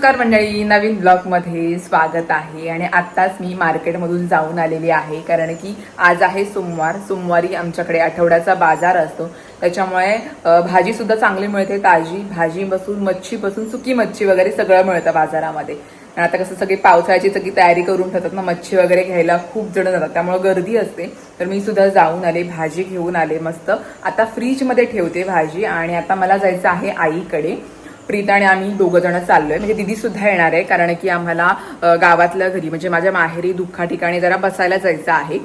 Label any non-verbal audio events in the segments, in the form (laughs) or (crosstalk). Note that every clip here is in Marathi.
नमस्कार मंडळी नवीन ब्लॉगमध्ये स्वागत आहे आणि आत्ताच मी मार्केटमधून जाऊन आलेली आहे कारण की आज आहे सोमवार. सोमवारी आमच्याकडे आठवड्याचा बाजार असतो. त्याच्यामुळे भाजीसुद्धा चांगली मिळते ताजी भाजीपासून मच्छीपासून सुकी मच्छी वगैरे सगळं मिळतं बाजारामध्ये. आणि आता कसं सगळी पावसाळ्याची सगळी तयारी करून ठेवतात ना मच्छी वगैरे घ्यायला खूप जण जातात. त्यामुळे गर्दी असते. तर मी सुद्धा जाऊन आले भाजी घेऊन आले मस्त. आता फ्रीजमध्ये ठेवते भाजी आणि आता मला जायचं आहे आईकडे. प्रीत आणि आम्ही दोघं जण चाललोय. म्हणजे दिदी सुद्धा येणार आहे कारण की आम्हाला गावातल्या घरी म्हणजे माझ्या माहेरी दुःखा ठिकाणी जरा बसायला जायचं आहे.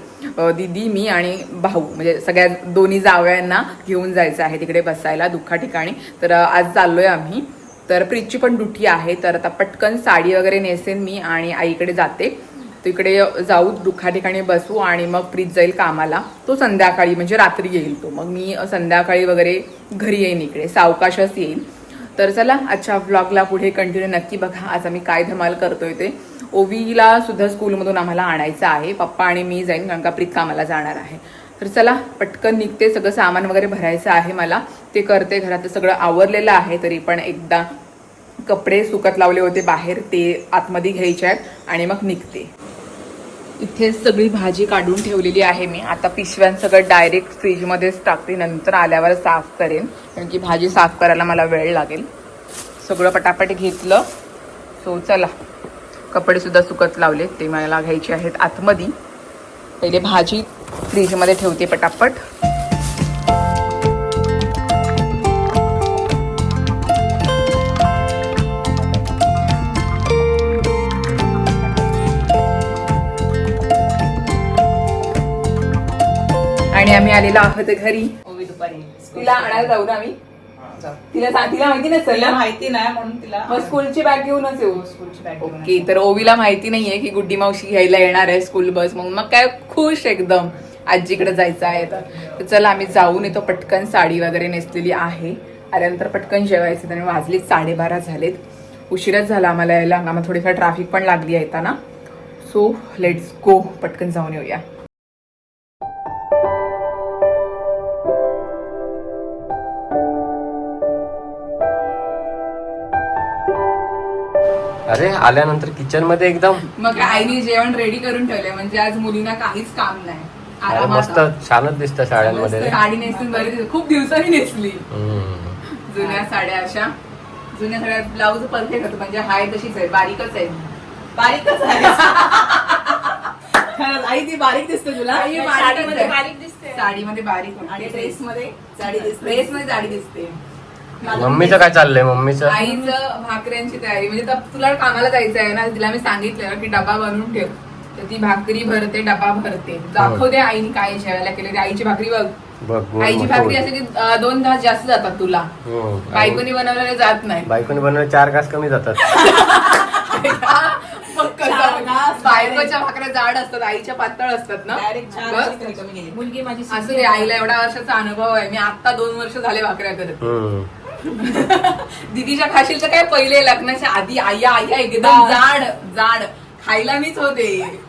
दिदी मी आणि भाऊ म्हणजे सगळ्या दोन्ही जावयांना घेऊन जायचं आहे तिकडे बसायला दुःखा ठिकाणी. तर आज आज चाललोय आम्ही. तर प्रीतची पण दुठी आहे तर आता पटकन साडी वगैरे नेसेन मी आणि आईकडे जाते. तिकडे जाऊ दुःखा ठिकाणी बसू आणि मग प्रीत जाईल कामाला. तो संध्याकाळी म्हणजे रात्री येईल तो. मग मी संध्याकाळी वगैरे घरी येईन इकडे. सावकाशच येईल. तर चला आजच्या व्लॉगला पुढे कंटिन्यू नक्की बघा आज आम्ही काय धमाल करतोय ते. ओवीला सुद्धा स्कूलमधून आम्हाला आणायचं आहे. पप्पा आणि मी जाईन कारण का प्रीत कामाला जाणार आहे. तर चला पटकन निघते सगळं सामान वगैरे भरायचं आहे मला. ते करते घरात सगळं आवरलेलं आहे तरी पण एकदा कपडे सुकत लावले होते बाहेर ते आतमध्ये घ्यायचे आहेत आणि मग निघते. इथे सगळी भाजी काढून ठेवलेली आहे मी. आता पिशव्यां सगळं डायरेक्ट फ्रीजमध्येच टाकते. नंतर आल्यावर साफ करेन. कारण की भाजी साफ करायला मला वेळ लागेल. सगळं पटापट घेतलं. सो चला. कपडेसुद्धा सुकत लावले ते मला घ्यायचे आहेत आतमध्ये. पहिले भाजी फ्रीजमध्ये ठेवते पटापट. आम्ही आलेलो आहोत घरी. ओवी दुपारी. तिला आणायला जाऊ ना आम्ही? तिला तिला माहिती नसेल तिला ना माहिती नाही म्हणून तिला मग स्कूलची बॅग घेऊनच येऊ. स्कूलची बॅग घेऊन ओके तर ओवीला माहिती नाहीये की गुड्डी मावशी घ्यायला येणार आहे स्कूल बस मग मग काय खुश एकदम. आजीकडे जायचं आहे तर. तर चला आम्ही जाऊन येतो. पटकन साडी वगैरे नेसलेली आहे. आल्यानंतर पटकन जेवायचं. आणि वाजले साडेबारा झालेत. उशीरच झाला आम्हाला यायला. आम्हाला थोडीफार ट्रॅफिक पण लागली आहे येताना सो लेट्स गो पटकन जाऊन येऊया. अरे आल्यानंतर किचनमध्ये एकदम. मग आईने जेवण रेडी करून ठेवलंय म्हणजे आज मुलींना काहीच काम नाही. अरे आरामात. मस्त छानच दिसत साड्यांमध्ये मस्त साडी नेसून बरी दिसते. खूप दिवसांनी नेसली. हम्म. जुन्या साड्या अशा. जुन्या साड्या ब्लाऊज परफेक्ट होतो म्हणजे हाय तशीच आहे बारीकच आहे बारीकच आहे खरंच, (laughs) आई ती बारीक दिसते तुला? आई बारीकच साडीमध्ये आहे. बारीक दिसते. साडीमध्ये बारीक होते. आणि ड्रेस मध्ये साडी दिसते. ड्रेस मध्ये साडी दिसते. मम्मीचं काय चाललंय? मम्मीचं आईचं भाकऱ्यांची तयारी. म्हणजे तुला कामाला जायचं आहे ना तिला मी सांगितलं की डबा बनवून ठेव. तर ती भाकरी भरते डबा भरते. दाखवते आईने काय जेवायला केलं ते. आईची भाकरी बघ. आईची भाकरी. असे की दोन तास जास्त जातात तुला. हम्म. बायकोनी बनवलेले जात नाही. (laughs) बायकोने बनवले चार घास कमी जातात. (laughs) बायकोच्या भाकऱ्या जाड असतात आईच्या पातळ असतात ना. डायरेक्ट बघ. छान कमी कमी गेली मुलगी माझी असं आईला एवढा वर्षाचा अनुभव आहे. मी आता दोन वर्ष झाले भाकऱ्या करत. (laughs) दिदीच्या खाशीलचं काय पहिले लग्नाच्या आधी आया आया एकदम जाड जाड. खायला मीच होते.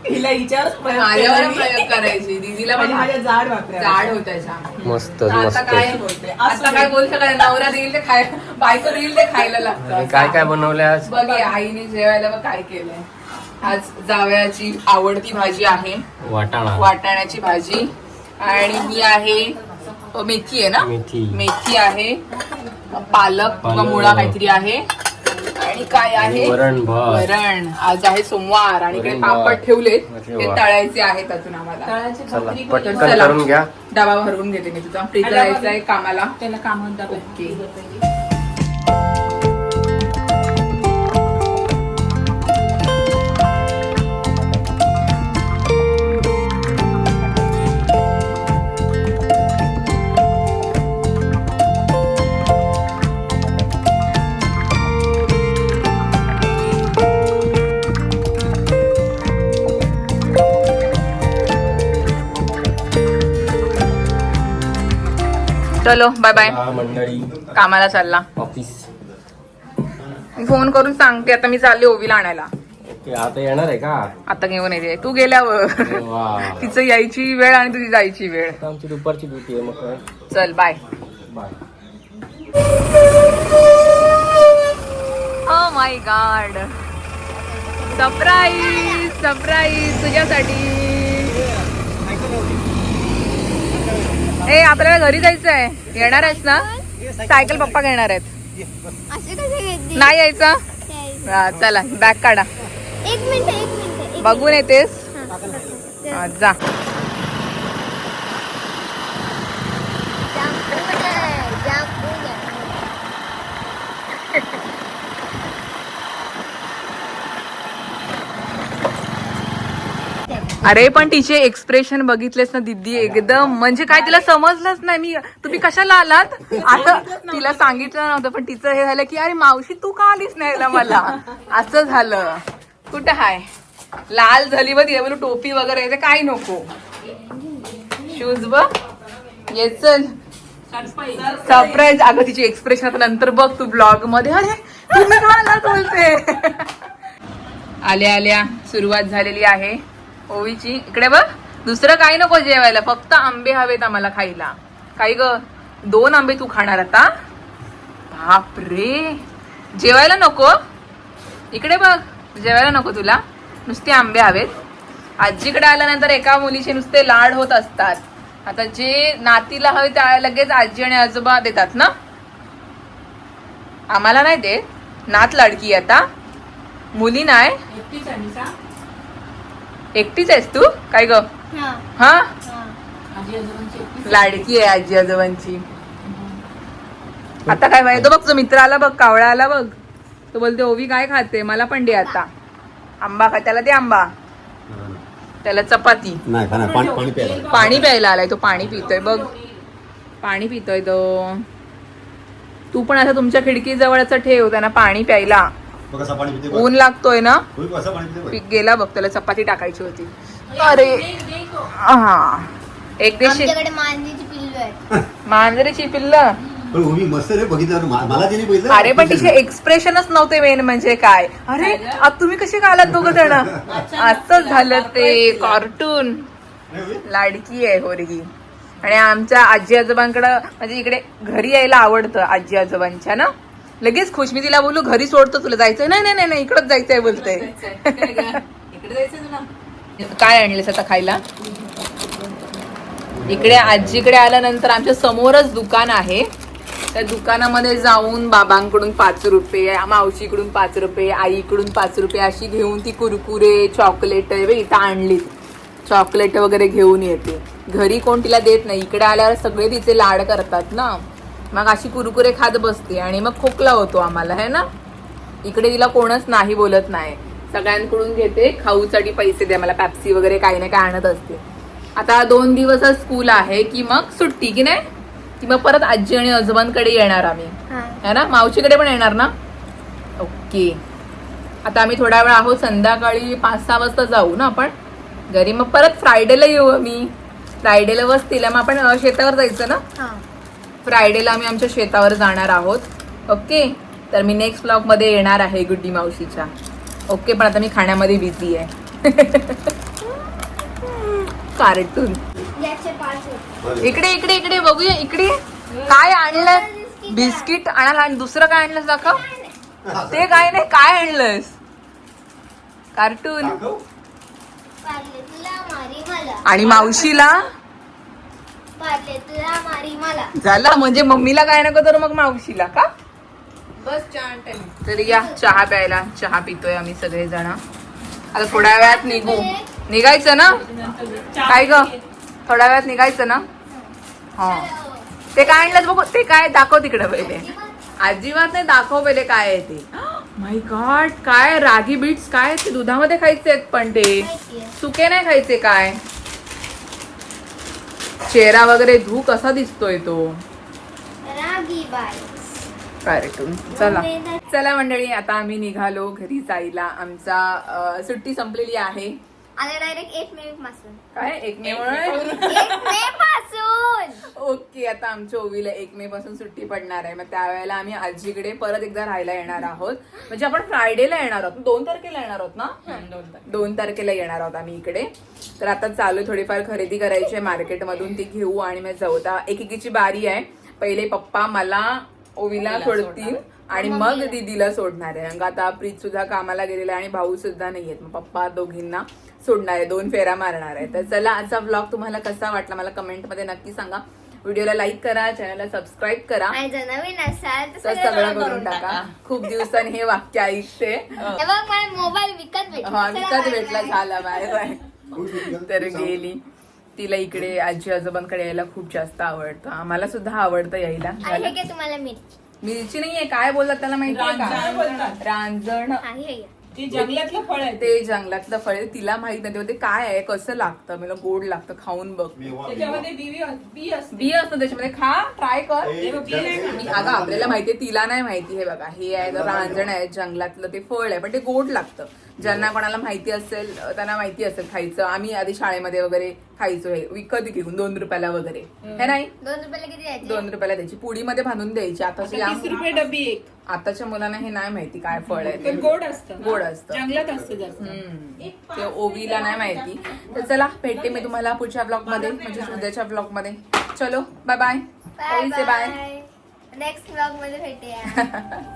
हिला हिच्यावर (laughs) प्रयोग माझ्यावर. प्रयोग करायची. दिदीला म्हणजे माझ्या जाड जाड होत्याच्या मस्त आता मस्त. काय बोलते? आता काय बोलू शकत नवरा देईल ते खाय बायको देईल ते खायला लागतं. काय काय बनवले आज? बघ हे आईने जेवायला बघ काय केलंय. आज जावयाची आवडती भाजी आहे. वाटाणा. वाटाण्याची भाजी. आणि ही आहे मेथी आहे ना? मेथी. मेथी आहे. पालक किंवा पालक. मुळा काहीतरी आहे. आणि काय आहे? वरण भात वरण. आज आहे सोमवार आणि इकडे पापड. ठेवले. ते. तळायचे आहेत अजून आम्हाला. डबा भरवून घेते मी तुझा. प्रीत जायचं आहे कामाला. त्याला काम ओके. चलो बाय बाय हा, मंडळी. कामाला चालला. ऑफिस. फोन करून सांगते आता मी चालले ओवीला आणायला. आता येणार आहे का? आता घेऊन येते तू गेल्यावर. तिचं यायची वेळ आणि तुझी जायची वेळ. आमची दुपारची ड्युटी आहे मग चल bye bye oh my God surprise surprise तुझ्यासाठी. ए आपल्याला घरी जायचं आहे. येणार आहेस ना? सायकल पप्पा घेणार आहेत. नाही यायचं? हा, चला बॅग काढा. मिनिट एक मिनिट एक बघून येतेस? जा जाम ऊन आहे, जाम ऊन आहे. अरे पण तिचे एक्सप्रेशन बघितलेस ना दिदी एकदम. म्हणजे काय तिला समजलंच नाही. मी तुम्ही कशाला आलात? (laughs) आता तिला सांगितलं नव्हतं पण तिचं हे झालं की अरे मावशी तू का आलीस नाही मला? (laughs) असं झालं. कुठं हाय? लाल झाली बघ तिला बोलू टोपी वगैरे काही नको. शूज बघ ये चल. सरप्राईज अगं तिची एक्सप्रेशन आता नंतर बघ तू ब्लॉगमध्ये अरे तुम्ही का आलात बोलते? (laughs) आल्या आल्या. सुरुवात झालेली आहे. ओवीची. इकडे बघ. दुसरं काही नको जेवायला. फक्त आंबे हवेत आम्हाला खायला. काही ग? दोन आंबे तू खाणार आता. बाप रे जेवायला नको. इकडे बघ. जेवायला नको तुला. नुसते आंबे हवेत. आजीकडे आल्यानंतर एका मुलीचे नुसते लाड होत असतात. आता जे नातीला हवे त्या लगेच आजी आणि आजोबा देतात ना? आम्हाला नाही देत. नात लाडकी आता. मुली नाही. एकटीच आहेस तू? काय ग? हा. आजी आजोबांची एकटीच लाडकी आहे आजी आजोबांची. आता काय माहिती? बघ तो मित्र आला बघ कावळा आला बघ. तो बोलते ओवी काय खाते? मला पण दे आता. आंबा खा त्याला दे आंबा. त्याला चपाती. नाही का नाही पाणी पाणी प्यायला पाणी प्यायला आलाय तो पाणी पितोय. बघ. पाणी पितोय तो. तू पण असं तुमच्या खिडकी जवळच ठेव त्यांना पाणी प्यायला. ऊन लागतोय ना. पीक गेला बघ त्याला चपाती टाकायची होती. अरे हा. एक देशी मांजरीची पिल्लू (laughs) बघितलं. अरे पण तिचे एक्सप्रेशनच नव्हते मेन म्हणजे काय. अरे तुम्ही कसे का आलात दोघं जण? (laughs) असं झालं ते कार्टून? लाडकी आहे होरगी आणि आमच्या आजी आजोबांकडं म्हणजे इकडे घरी यायला आवडतं आजी आजोबांच्या ना? लगेच खुश. मी तिला बोलू घरी सोडतो तुला जायचंय. नाही नाही नाही नाही इकडंच जायचंय बोलते. इकडे जायचं तुला. काय आणलेस आता खायला? इकडे आजीकडे आल्यानंतर आमच्या समोरच दुकान आहे. त्या दुकानामध्ये जाऊन बाबांकडून पाच रुपये मावशीकडून पाच रुपये आईकडून पाच रुपये अशी घेऊन ती कुरकुरे चॉकलेट इथं आणली चॉकलेट वगैरे घेऊन येते. घरी कोण तिला देत नाही. इकडे आल्यावर सगळे तिचे लाड करतात ना. मग अशी कुरकुरे खात बसते आणि मग खोकला होतो आम्हाला है ना? इकडे तिला कोणच नाही बोलत नाही. सगळ्यांकडून घेते खाऊसाठी पैसे द्या मला पॅप्सी वगैरे काही ना काय आणत असते. आता दोन दिवसच स्कूल आहे की मग सुट्टी की नाही? की मग परत आजी आणि आजोबांकडे येणार आम्ही. हा. ना? मावशीकडे पण येणार ना? ओके. आता आम्ही थोडा वेळ आहोत संध्याकाळी पाच सहा वाजता जाऊ ना आपण. घरी मग परत फ्रायडेला येऊ आम्ही. फ्रायडेला वसतील मग आपण शेतावर जायचं ना? हा. फ्रायडेला आम्ही आमच्या शेतावर जाणार आहोत. ओके? तर मी नेक्स्ट ब्लॉगमध्ये येणार आहे गुड्डी मावशीच्या. ओके पण आता मी खाण्यामध्ये बिझी आहे. (laughs) कार्टून. इकडे इकडे इकडे बघूया इकडे. काय आणलं? बिस्किट आणायला आणि दुसरं काय आणलंस दाखव. ते काय नाही काय आणलंस? कार्टून. दाखव. पार्ले तुला मारी मला. आणि मावशीला? पार्ले तुला मारी मला. झाला म्हणजे मम्मीला काय नको तर मग मावशीला का? बस टाइम. तर या चहा प्यायला चहा पितोय आम्ही सगळे जण आता थोड्या वेळात निघू. निघायचं ना? काय ग? थोड्या वेळात निघायचं ना? हा. ते काय आणलं बघू? ते काय? दाखव तिकडे पहिले. अजिबात नाही दाखव पहिले काय आहे ते. (gasps) माय गॉड काय रागी बीट्स काय ते दुधामध्ये खायचे आहेत पण ते. सुके नाही खायचे काय? चेहरा वगैरे धू कसा दिसतोय तो. कार्टून चला. चला मंडळी आता आम्ही निघालो घरी जायला. आमचा सुट्टी संपलेली आहे. आता डायरेक्ट एक मे पासून. काय? एक मे (laughs) एक मे पासून? ओके आता आमच्या ओवीला एक मे पासून सुट्टी पडणार आहे. मग त्यावेळेला आम्ही आजीकडे परत एकदा राहायला येणार आहोत. म्हणजे आपण फ्रायडेला येणार आहोत. दोन तारखेला येणार आहोत ना? दोन तारखेला. येणार आहोत आम्ही इकडे. तर आता चालू थोडीफार खरेदी करायची आहे. मार्केटमधून ती घेऊ आणि मग जाऊ. आता एकेकीची बारी आहे. पहिले पप्पा मला ओवीला सोडतील आणि मग. दीदीला सोडणार आहे. अंगा आता प्रीत सुद्धा कामाला गेलेला आहे आणि भाऊ सुद्धा नाहीयेत मग पप्पा दोघींना सोडणार आहे दोन फेऱ्या मारणार आहे. तर चला आजचा ब्लॉग तुम्हाला कसा वाटला मला कमेंटमध्ये नक्की सांगा. व्हिडिओला लाईक करा चॅनलला सबस्क्राईब करा. आणि जर नवीन असाल तर सगळं करून टाका. खूप दिवसांनी हे वाक्य ऐकते हे मला मोबाईल विकत भेटला. हा विकत भेटला. झाला बाय बाय खूप सुंदर. तर गेली. तिला इकडे आजी आजोबांकडे यायला खूप जास्त आवडतं. आम्हाला सुद्धा आवडतं यायला. आणि झालं? हे घे तुम्हाला मिरची. मिरची नाहीये काय बोलतात त्याला माहितीये रांजण का? रांजण. हा हे घ्या. ते जंगलातलं फळ आहे ते जंगलातलं फळ आहे. तिला माहीत नाही. ते काय आहे? कसं लागतं? मला गोड लागतं. खाऊन बघ. त्याच्यामध्ये बिवी बी असते. बी असतं त्याच्यामध्ये. खा ट्राय कर. हे अगं आपल्याला माहितीये तिला नाही माहिती. हे बघा हे आहे. रांजण आहे जंगलातलं ते फळ आहे. पण ते गोड लागतं. ज्यांना कोणाला माहिती असेल त्यांना माहिती असेल खायचं. आम्ही आधी शाळेमध्ये वगैरे खायचो हे. विकत घेऊन? दोन रुपयाला वगैरे. हे नाही? दोन रुपयाला किती द्यायचे? दोन रुपयाला द्यायची. पुडीमध्ये बांधून द्यायची. आताच्या या- तीस रुपये डबी एक. आताच्या मुलांना हे नाही माहिती काय फळ आहे पण ते गोड असतं गोड असतं. जंगलात असतं जास्त. हम्म. ते ओवीला नाही माहिती. तर चला भेटते मी तुम्हाला पुढच्या ब्लॉगमध्ये म्हणजे उद्याच्या ब्लॉगमध्ये चलो बाय बाय बाय ओवीचे बाय बाय नेक्स्ट ब्लॉगमध्ये भेटूया. (laughs)